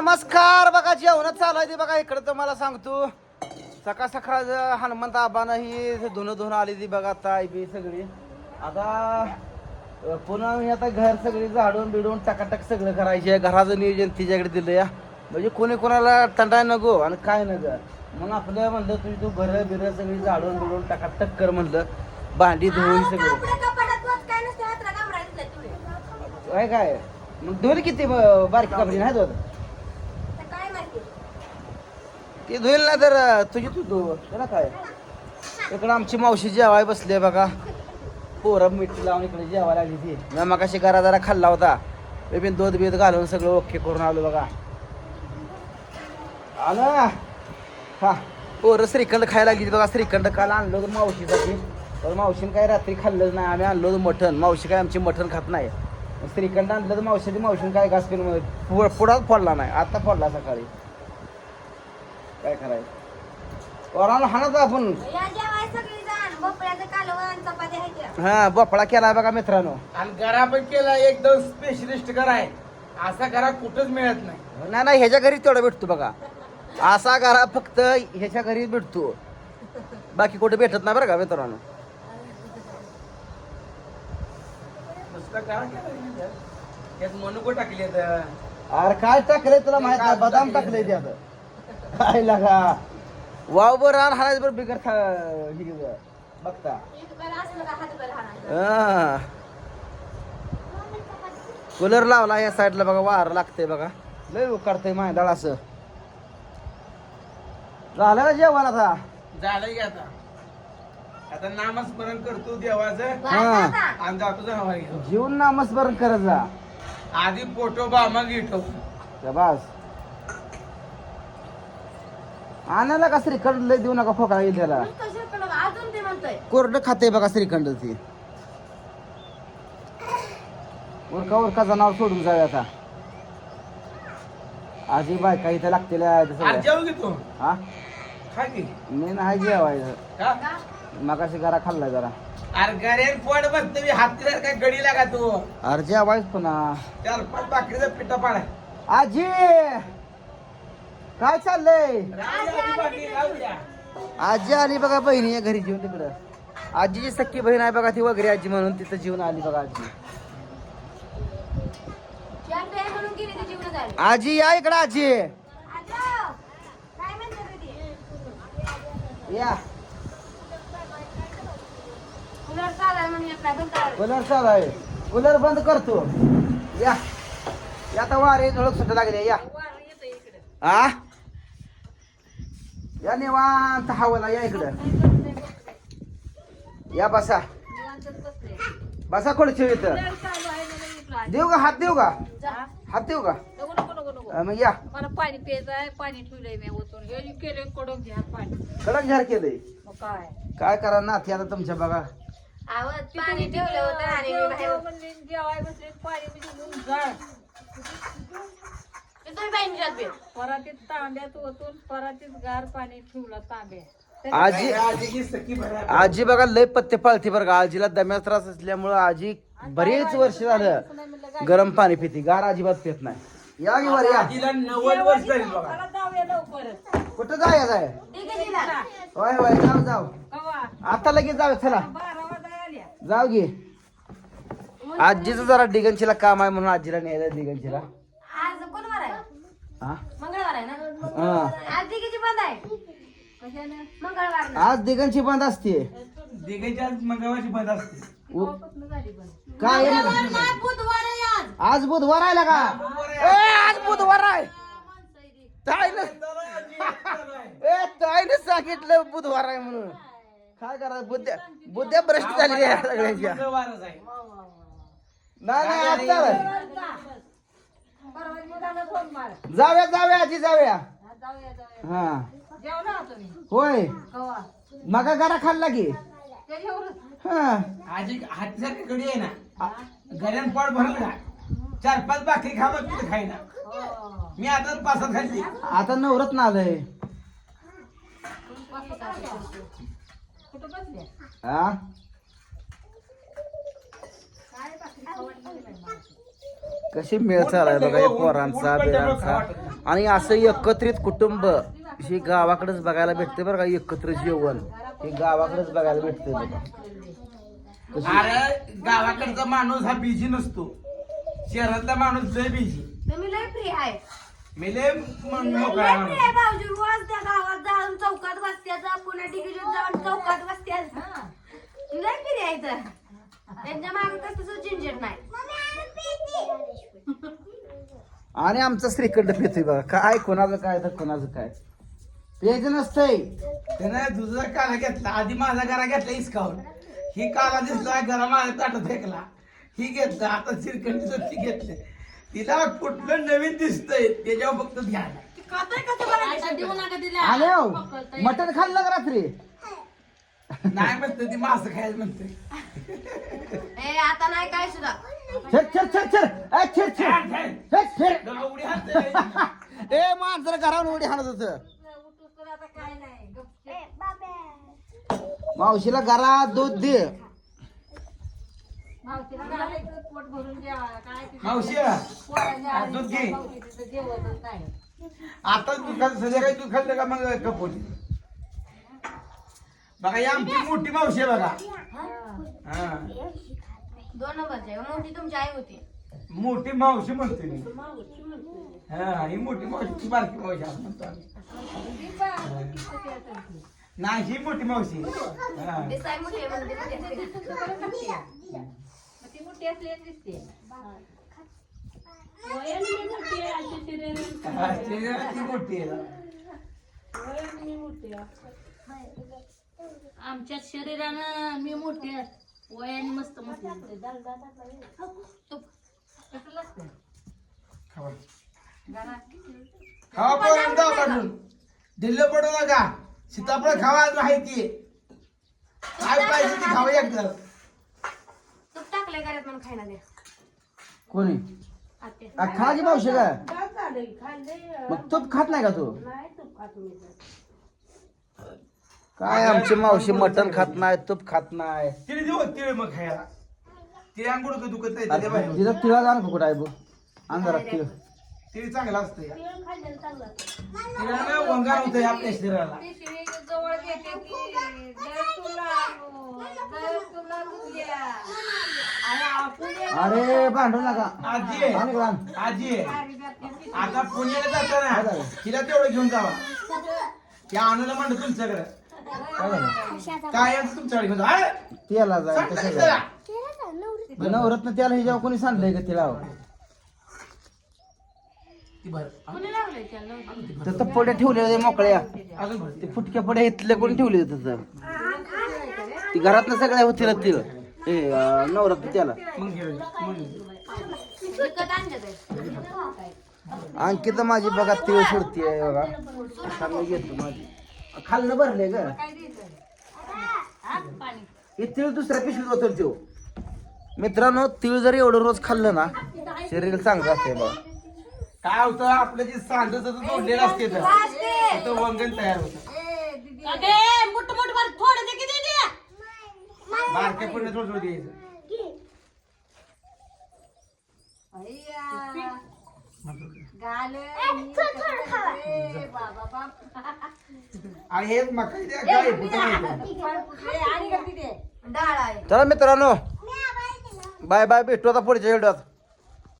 नमस्कार बघा जेवण चालू आहे ते बघा इकडे तर मला सांगतो. सकाळ सकाळ हनुमंत आबानं ही धुणं धुणं आली ती बघा ताई बी सगळी. आता पुन्हा मी आता घर सगळी झाडून बिडून टकाटक सगळं करायचे. घराचं नियोजन तिच्याकडे दिलं या म्हणजे कोणी कोणाला तंडाय नको आणि काय नको. मग आपलं म्हणलं तुझी तू घरं बिरं सगळी झाडून बिडून टकाटक कर म्हणलं. भांडी धुवून सगळं. काय काय? मग धुईल किती बारकी कपडे नाही धुत ते धुईल ना तर तुझी तू धु त्याला काय? इकडं आमची मावशी जेवाय बसली आहे बघा. पोरं मिठी लावून इकडे जेवायला लागली ती. मी मगाशी घरा जरा खाल्ला होता. मी पण दूध बीध घालून सगळं ओके करून आलो बघा. आलं. हा पोरं श्रीखंड खायला लागली बघा. श्रीखंड काल आणलं होतं मावशीसाठी. तर मावशीने काय रात्री खाल्लंच नाही. आम्ही आणलो होतं मटण. मावशी काय आमची मटण खात नाही. श्रीखंड आणलं तर मावशीची मावशीनं काय घास पिऊन पुढाच फोडला नाही. आता फोडला सकाळी. काय करायचं वराला हाणत आपण. हा बोपळा केला बघा मित्रांनो. आणि घरा पण केला एकदम स्पेशलिस्ट घर आहे. असा घरा कुठंच मिळत नाही. नाही नाही ह्याच्या घरी तेवढा भेटतो बघा. असा घरा फक्त ह्याच्या घरी भेटतो. बाकी कुठे भेटत नाही बरं का मित्रांनो. मनुको टाकले अरे काय टाकलंय तुला माहीत नाही बदाम टाकलंय त्यात. काय लागा. वाव बर रान हाणायचं बरं बिगर खा हे बघता. हा. कूलर लावला या साईडला बघा वार लागतंय बघा. लय उकारतंय मायदाळ असं. झालं का जेवण आता? झालं की आता. आता नामस्मरण करतो देवाचं. हा. आणि जातो जनावर घेऊन जीवन नामस्मरण करत जा. आधी फोटो बा मग इटो बस आणायला का श्रीखंड? लय देऊ नका फोका येईल त्याला. अजून ते म्हणतोय. कोरड खाते बघा श्रीखंड ती. उरका उरका जनावर सोडून जाऊया आता. आजी बायका इथं लागतील आज सगळ्या जेव की तू हा? खा की. मी नाही जेवायचं. का? मगाशी घरा खाल्ला जरा. अरे गऱ्यान पोट बघतो मी हात काय गडी लागा तू? अरे जेवायच पुन्हा. चार पाच भाकरीचा पिठा पाडा आजी! काय चाललंय? आजी आली बघा बहिणी या घरी जेवण तिकडं. आजीची सख्खी बहीण आहे बघा ती वगैरे आजी म्हणून तिथं जेवण आली बघा आजी. जीवन आजी या इकडं आजी. या. कूलर चालू आहे कूलर बंद करतो या. या आता वारे झळक सुट लागले या. आ? या निवांत हवाला या इकडं. या बसा. बसा खुर्ची इथं. देऊ का? हात देऊ का. हात देऊ का? अं, मग या. मला पाणी प्यायचं आहे पाणी ठेवलंय मी ओतून. हे केले कडक घ्या पाणी. कडक झार केलंय. मग काय? काय करा ना ती आता तुमच्या बघा. पाणी ठेवलं होतं आणि मी बाहेर जेवाय बसले पाणी म्हणजे ऊन जाळ ते तुम्ही बहिणीच्यात बी. परातीत तांब्यात ओतून परातीत गार पाणी ठेवला तांब्या. आजी आजीची सखी भरा आजी बघा लय पत्ते पाळते बरं का. आजीला दम्याचा त्रास असल्यामुळं आजी बरेच वर्ष झालं गरम पाणी पिते. गार अजिबात पित नाही. या की वर या. आजीला नव्वद वर्ष झाली बघा. कुठं जाय जाय? ठीक आहे तिला. होय होय जाऊ जाऊ. कवा? आता लगेच जाऊ चला. जाऊ घे आजीचं जरा डिगंचीला काम आहे म्हणून आजीला न्यायला आहे हा? मंगळवार आहे ना? हा. आज दिगीची बंद आहे. कशाने? मंगळवार ना. आज दिगंची बंद असते. दिघाची आज मंगळवारची बंद असते. उ- काय? आहे? नाही, बुधवार आहे आज. आज बुधवार आहे का ए, आज बुधवार आहे. ताईनं ए ताईनं सांगितलं बुधवार आहे म्हणून. काय करा बुद्ध्या बुद्ध्या भ्रष्ट झाली आहे सगळ्यांच्या. मंगळवारच आहे. नाही नाही आज चालेल. परवा जाऊया जाऊया आजी जाऊया. हा, हा. होय. कवा? मगा घरा खाल्ला की? हा. आजी हातसारखी गडी आहे ना. गऱ्यान पोट भरलं का? चार पाच भाकरी खा मग तुझं खाईना हो. मी आता पाच सात खाल्ली. आता नवरत ना आलंय. हा काय बाकी खावड गेली बाई मला. कशी मेळ चालाय बघा या पोरांचा बिरांचा. आणि असं एकत्रित कुटुंब हे गावाकडेच बघायला भेटते बरं का एकत्र जेवण. हे गावाकडेच बघायला भेटते बघा. कशी- अरे गावाकडचा माणूस हा बिझी नसतो. शहरातला माणूस लय बिझी तुम्ही लय फ्री आहे. मेले मोकळा लय फ्री आहे माणूस भाऊजी. रोज त्या गावात जाऊन चौकात बसत्याचा पुन्हा डिग्रीत जाऊन चौकात बसत्याचा लय फ्री आहे तर त्यांच्या मागे कसं झंझट नाही आणि आमचं श्रीखंड पितोय बघा. काय कोणाचं काय तर कोणाचं काय? प्यायचं नसतंय. त्यानं दुसरा काला घेतला. आधी माझा घरा घेतला इसकावून. ही काला दिसला घरा माझ्या ताटात फेकला. ही घेतला आता सिरकंडी ती घेतले. तिला कुठलं नवीन दिसतंय त्याच्यावर फक्त ध्यान आले हो. मटण खाल्लं का रात्री? नाही म्हणते ती मास खायचं म्हणते. ए आता नाही काय सुद्धा. छर छर छर छर ए, छर छर छर छर उडी हाणते. ए माणसं घरावर उडी हाणत होत. आता काय नाही मावशीला घरात दूध दे. मावशीला घालायचं पोट भरून जेवा काय ते मावशी पोरांच्या दूध घे. मावशीचं जेवतच नाही. आता तू खाल संध्याकाळी तू खाल्लं का मग कपोली बघा ही आमची मोठी मावशी आहे बघा. हा. दोन नंबरचे मोठी तुमची आई होती. मोठी मावशी म्हणते मी. हा ही मोठी मावशी बारकी मावशी असं म्हणतो आम्ही. नाही ही मोठी मावशी. हा. दिसाय मोठी मोठी असते. मग ती मोठी असली दिसते. वयाने मी मोठी आहे, अशी शरीराने हा, ती- ती मोठी आहे. वयाने मी मोठी आहे. आमच्या शरीरानं मी मोठी आहे. वयाने मस्त. तूप. कसं लागतं खावा. पोरांनो काढून. ढिल्ल पडू नका. सीताफळ खावा आज माहिती काय पाहिजे ते खावा एकदा? तूप टाकलंय घरात म्हणून खायला द्या. कोणी? आत्या. आ, खा की मावशी का? खाल्ले मग तूप खात नाही का तू? नाही तूप खातो मी तर. काय आमची मावशी मटण खात नाही तूप खात नाही तिळे देऊ तिळे मग खायला दुखत नाही बाहेर. तिथं तिळा जाण कुठं आहे बघ अंधारात तिळ तिळे चांगलं असतं या. केळं खाल्लेलं चांगलं असतं. तिळानं वंगार होतं आपल्या शरीराला जवळ घेते की जर तुला आणू, जर तुला. अरे आपण भांडू नका आजी आहे. आणि. आजी आहे. आता पुण्याला जाताना? तिला तेवढं घेऊन जावा त्या आणूला म्हणलं तुमच्याकडे काय झालं काय आहे तुमच्याकडे घेऊन जा. अरे, त्याला जाय सांग कशा ना जाय नवरत्न त्याला हिच्यावर कोणी सांगलंय का तिला? ती भर. कोणी लावलंय त्याला? तर पड्या ठेवलेल्या त्या मोकळ्या. अजून भर ते. फुटक्या पड्या इथल्या कोणी ठेवले तिथं ती घरातल्या सगळ्या होतील तिळ ए अं, नवरत्न त्याला. मग. मग. विकत आणलं अंकिता माझी बघा तिळ सोडतीये बघा. खाल्लं घेतो माझी. खाल्लं भरले ग. हे तिळ दुसऱ्या पिशवीत होतं त्यो. मित्रांनो तिळ जर एवढं रोज खाल्लं ना शरीर चांगलं असते बघा. काय होतं आपलं जे सांड जोडलेलं असते तर तिथं वंगण तयार होतं. अगे, मुठ मुठ भर थोडं दे की दे दे. बारक्या पुण्य थोडं थोडं द्यायचं. चला मित्रांनो. बाय बाय भेटू आता पुढच्या व्हिडिओत.